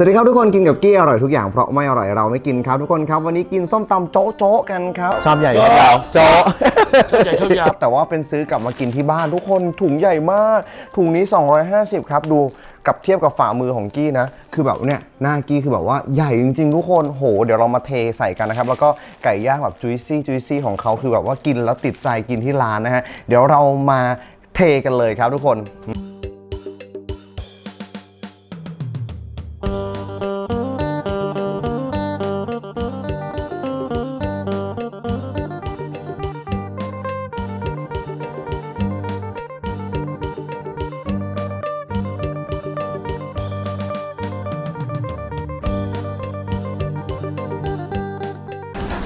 สวัสดีครับทุกคนกินกับกี้อร่อยทุกอย่างเพราะไม่อร่อยเราไม่กินครับทุกคนครับวันนี้กินส้มตำโจ๊ะโจ๊ะกันครับชามใหญ่ครับเราโจ๊ะใหญ่ชอบยาวแต่ว่าเป็นซื้อกลับมากินที่บ้านทุกคนถุงใหญ่มาก ถุงนี้ 250 ครับดูกับเทียบกับฝ่ามือของกี้นะ คือแบบเนี่ยหน้ากี้คือแบบว่าใหญ่จริงๆ ทุกคนโห เดี๋ยวเรามาเทใส่กันนะครับ แล้วก็ไก่ย่างแบบจุยซี่จุยซี่ของเขาคือแบบว่ากินแล้วติดใจกินที่ร้านนะฮะเดี๋ยวเรามาเทกันเลยครับทุกคน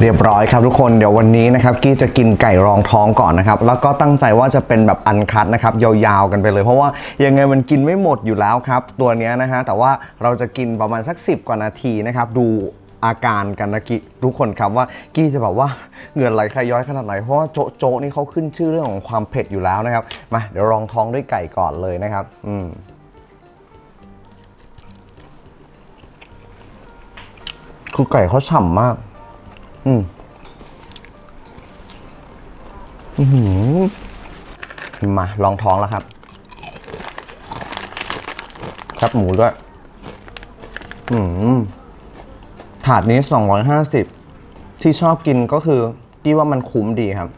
เรียบร้อยครับทุกคนเดี๋ยววันนี้นะครับกี้จะกินไก่รองท้องก่อนนะครับ แล้วก็ตั้งใจว่าจะเป็นแบบอันคัดนะครับยาวๆกันไปเลย เพราะว่ายังไงมันกินไม่หมดอยู่แล้วครับ ตัวนี้นะฮะแต่ว่าเราจะกินประมาณสัก 10 กว่านาทีนะครับ ดูอาการกันนะกิทุกคนครับว่ากี้จะแบบว่าเหงื่อไหลใครย้อยขนาดไหนเพราะว่าโจ๊ะโจ๊ะนี่เขาขึ้นชื่อเรื่องของความเผ็ดอยู่แล้วนะครับมาเดี๋ยวรองท้องด้วยไก่ก่อนเลยนะครับ อืมคือไก่เขาฉ่ำมาก อืมอื้อหือมาลองท้องแล้วครับ ครับหมูด้วย อืมถาดนี้250ที่ชอบกินก็คือที่ว่ามันคุ้มดีครับ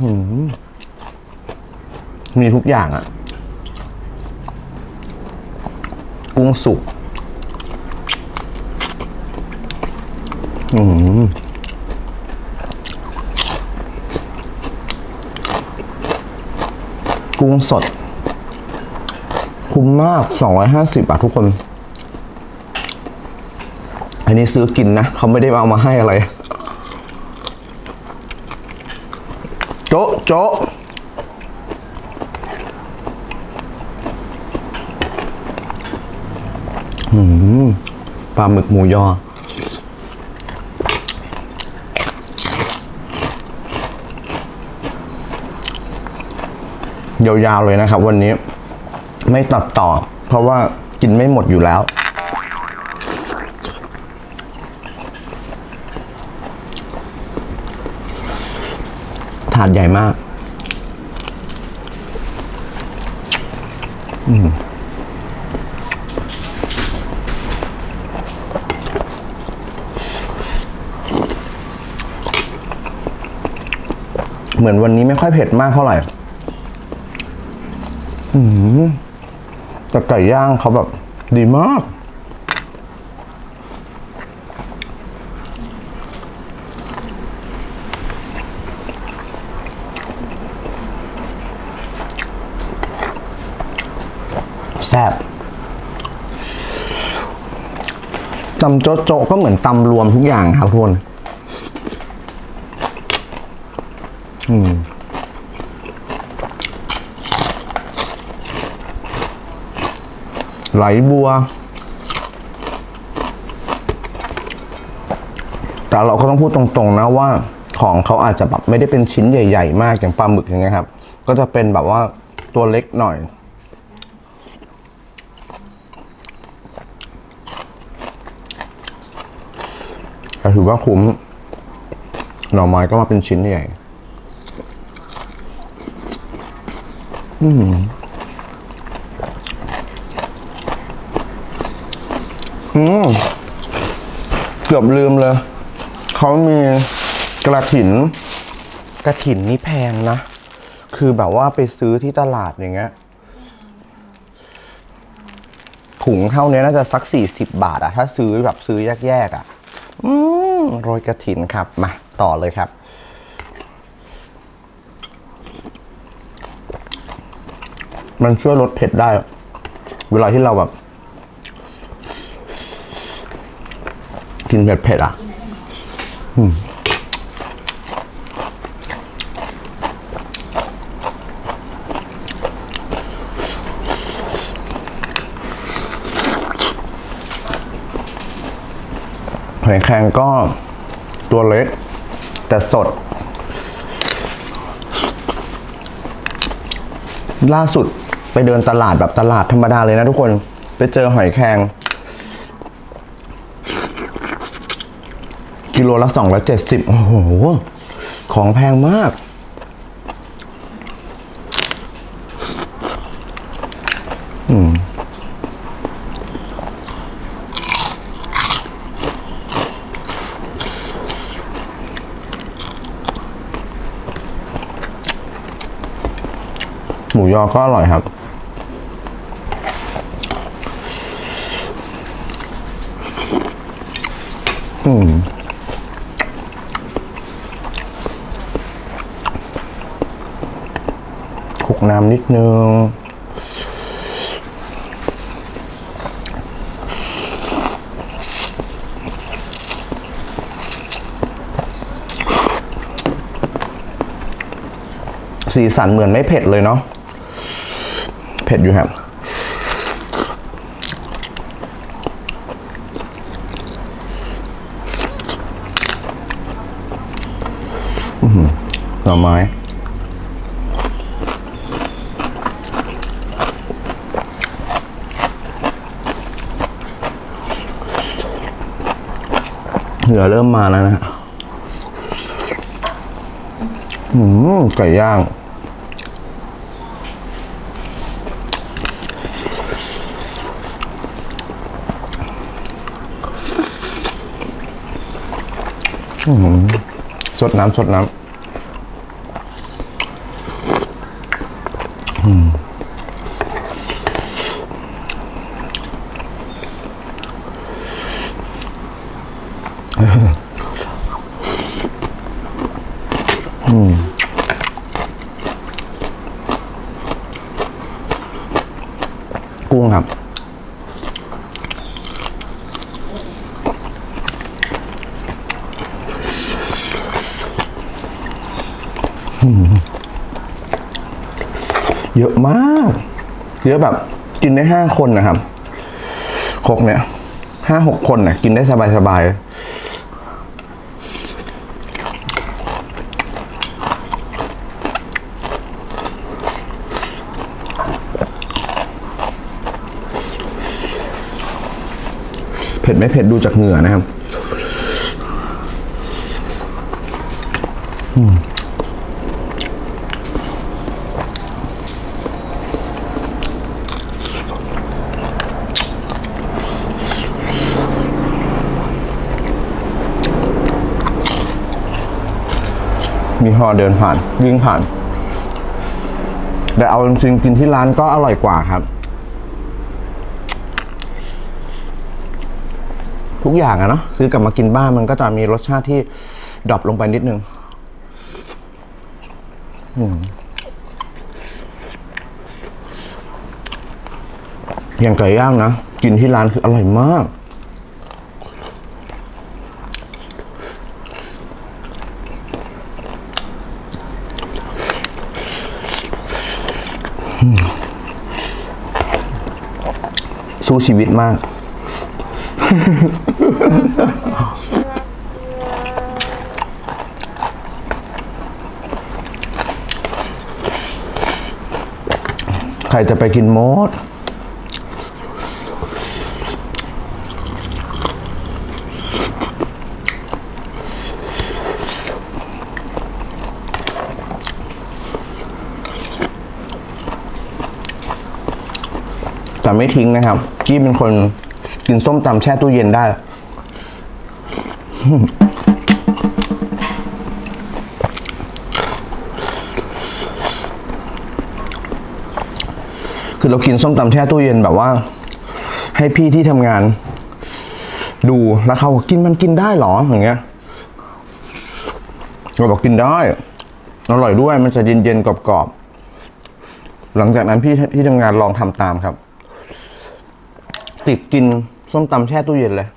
อืมมีทุกอย่างอะกุ้งสุก อืมกุ้งสด คุ้มมาก 250บาททุกคน อันนี้ซื้อกินนะ เขาไม่ได้เอามาให้อะไร โจ๊ะ โจ๊ะอืมปลาหมึกหมูยอ ยาวๆเลยนะครับ วันนี้ไม่ตัดต่อ เพราะว่ากินไม่หมดอยู่แล้ว ถาดใหญ่มาก อืมเหมือนวันนี้ไม่ค่อยเผ็ดมากเท่าไหร่ อืมแต่ไก่ย่างเขาแบบ ดีมาก แซ่บตำโจ๊ะโจ๊ะก็เหมือนตำรวมทุกอย่างครับทุกคนอืม ไหลบัว แต่เราก็ต้องพูดตรงๆนะว่าของเขาอาจจะแบบไม่ได้เป็นชิ้นใหญ่ ๆ มากอย่างปลาหมึกอย่างเงี้ยครับ ก็จะเป็นแบบว่าตัวเล็กหน่อยแต่ถือว่าคุ้ม หน่อไม้ก็มาเป็นชิ้นใหญ่ อืม เกือบลืมเลย เขามีกระถิน กระถินนี่แพงนะ คือแบบว่าไปซื้อที่ตลาดอย่างเงี้ย ถุงเท่านี้น่าจะสัก40บาทอะถ้าซื้อแบบซื้อแยกๆอะอืมโรยกระถินครับ มา ต่อเลยครับ มันช่วยลดเผ็ดได้ เวลาที่เราแบบ กินเผ็ดเผ็ดอะอืมหอยแครงก็ตัวเล็ก แต่สด ล่าสุดไปเดินตลาดแบบตลาดธรรมดาเลยนะทุกคน ไปเจอหอยแครง กิโลละสองร้อยเจ็ดสิบโอ้โห ของแพงมากหมูยอก็อร่อยครับ ลุกน้ำนิดนึงสีสันเหมือนไม่เผ็ดเลยเนาะ เผ็ดอยู่ครับ หน่อไม้ เหงื่อเริ่มมาแล้วนะฮะอืมไก่ย่างสดน้ำสดน้ำ เยอะมาก เยอะแบบ กินได้ห้าคนนะครับครกเนี่ยห้าหกคนน่ะ กินได้สบายสบายเผ็ดไม่เผ็ดดูจากเหงื่อนะครับมี ฮอเดินผ่านวิ่งผ่าน แต่เอาจริงกินที่ร้านก็อร่อยกว่าครับ ทุกอย่างอะเนาะซื้อกลับมากินบ้านมันก็จะมีรสชาติที่ดรอปลงไปนิดนึงอย่างไก่ย่างนะ กินที่ร้านคืออร่อยมาก สู้ชีวิตมาก ใครจะไปกินมด แต่ไม่ทิ้งนะครับ กี้เป็นคนกินส้มตำแช่ตู้เย็นได้ คือเรากินส้มตำแช่ตู้เย็นแบบว่า ให้พี่ที่ทำงาน ดูแล้วเขากินมันกินได้หรออย่างเงี้ยเราบอกกินได้อร่อยด้วยมันจะเย็นๆกรอบๆหลังจากนั้นพี่ที่ทำงานลองทำตามครับ ติดกินส้มตำแช่ตู้เย็นเลย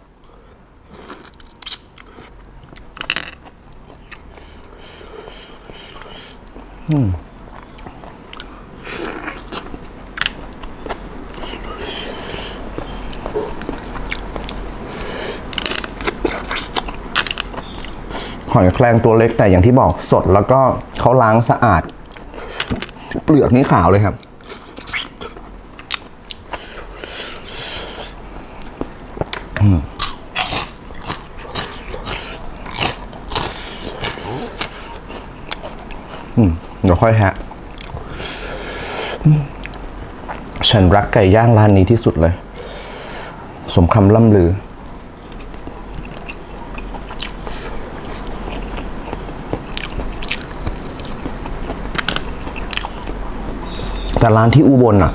หอยแครงตัวเล็กแต่อย่างที่บอกสดแล้วก็เขาล้างสะอาด เปลือกนี้ขาวเลยครับ อืม เดี๋ยวค่อยแฮะ ฉันรักไก่ย่างร้านนี้ที่สุดเลย สมคำล่ำลือ แต่ร้านที่อุบลอะ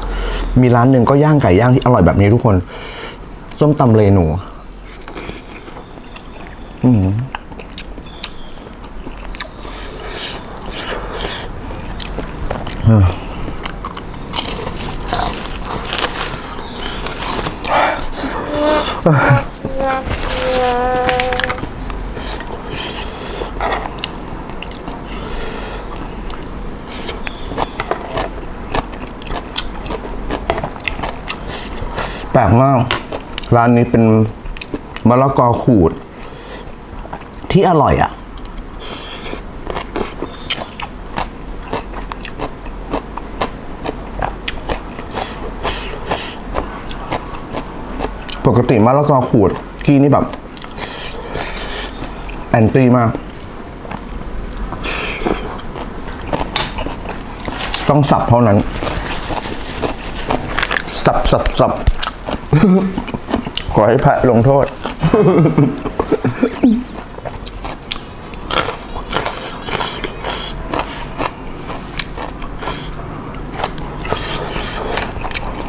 มีร้านหนึ่งก็ย่างไก่ย่างที่อร่อยแบบนี้ทุกคน ส้มตำเลหนูอืมแปลกมาก ร้านนี้เป็นมะละกอขูด ที่อร่อยอะ ปกติมะละกอขูดกี้นี่แบบ แอนตี้มาก ต้องสับเท่านั้น สับสับสับ อให้พระลงโทษ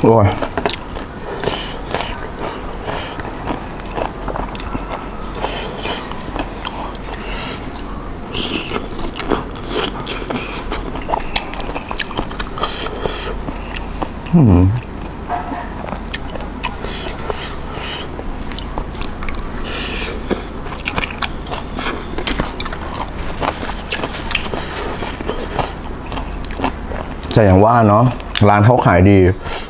โอ้ยแต่อย่างว่าเนาะร้านเขาขายดี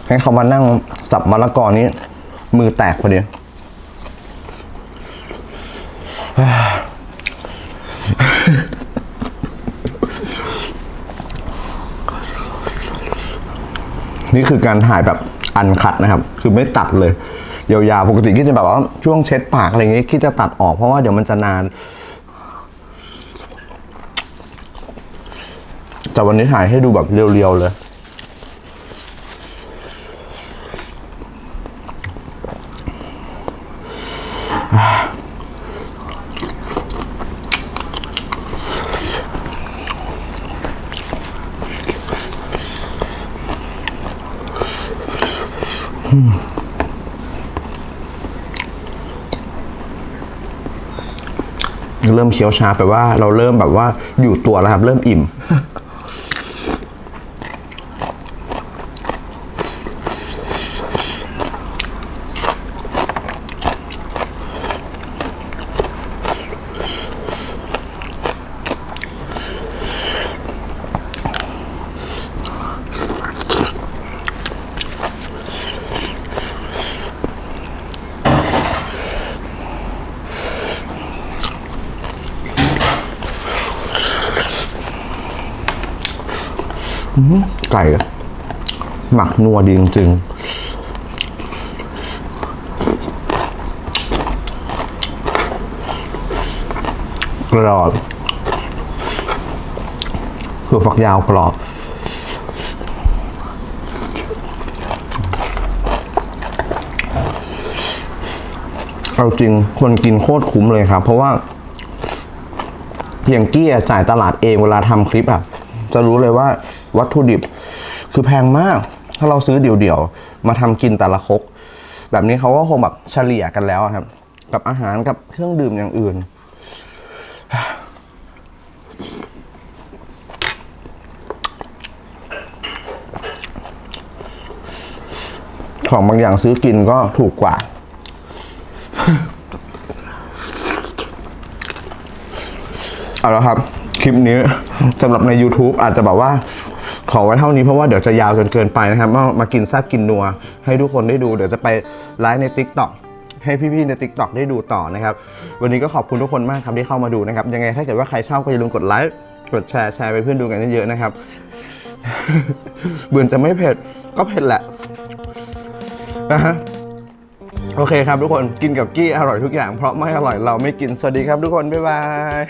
ให้เขามานั่งสับมะละกอนี้ มือแตกพอดีนี่คือการถ่ายแบบอันคัดนะครับ คือไม่ตัดเลย ยาวๆ ปกติคิดจะแบบว่าช่วงเช็ดปากอะไรอย่างงี้คิดจะตัดออกเพราะว่าเดี๋ยวมันจะนาน แต่วันนี้ถ่ายให้ดูแบบเรียวๆเลย เริ่มเคี้ยวช้าแปลว่าเราเริ่มแบบว่าอยู่ตัวแล้วครับ เริ่มอิ่ม ไก่ หมักนัวดีจริงๆกรอบคือฝักยาวกรอบเอาจริงคนกินโคตรคุ้มเลยครับ เพราะว่า อย่างกี้จ่ายตลาดเองเวลาทำคลิปอะ จะรู้เลยว่า วัตถุดิบ คือแพงมาก ถ้าเราซื้อเดี่ยวๆ มาทำกินแต่ละคก แบบนี้เขาก็คงแบบเฉลี่ยกันแล้วครับ กับอาหารกับเครื่องดื่มอย่างอื่น ของบางอย่างซื้อกินก็ถูกกว่าเอาละครับ คลิปนี้สำหรับใน YouTube อาจจะแบบว่า ขอไว้เท่านี้เพราะว่าเดี๋ยวจะยาวจนเกินไปนะครับมามากินแซบกินนัว ให้ทุกคนได้ดู เดี๋ยวจะไปไลฟ์ใน Tik t o อกให้พี่ๆใน Tik t o อกได้ดูต่อนะครับ วันนี้ก็ขอบคุณทุกคนมากครับที่เข้ามาดูนะครับ ยังไงถ้าเกิดว่าใครชอบก็อย่าลืมกดไลค์ กดแชร์ แชร์ไปเพื่อนดูกันเยอะๆนะครับ เบื่อจะไม่เผ็ด ก็เผ็ดแหละนะฮะ โอเคครับทุกคน กินกับกี้อร่อยทุกอย่าง เพราะไม่อร่อยเราไม่กิน สวัสดีครับทุกคน บ๊ายบาย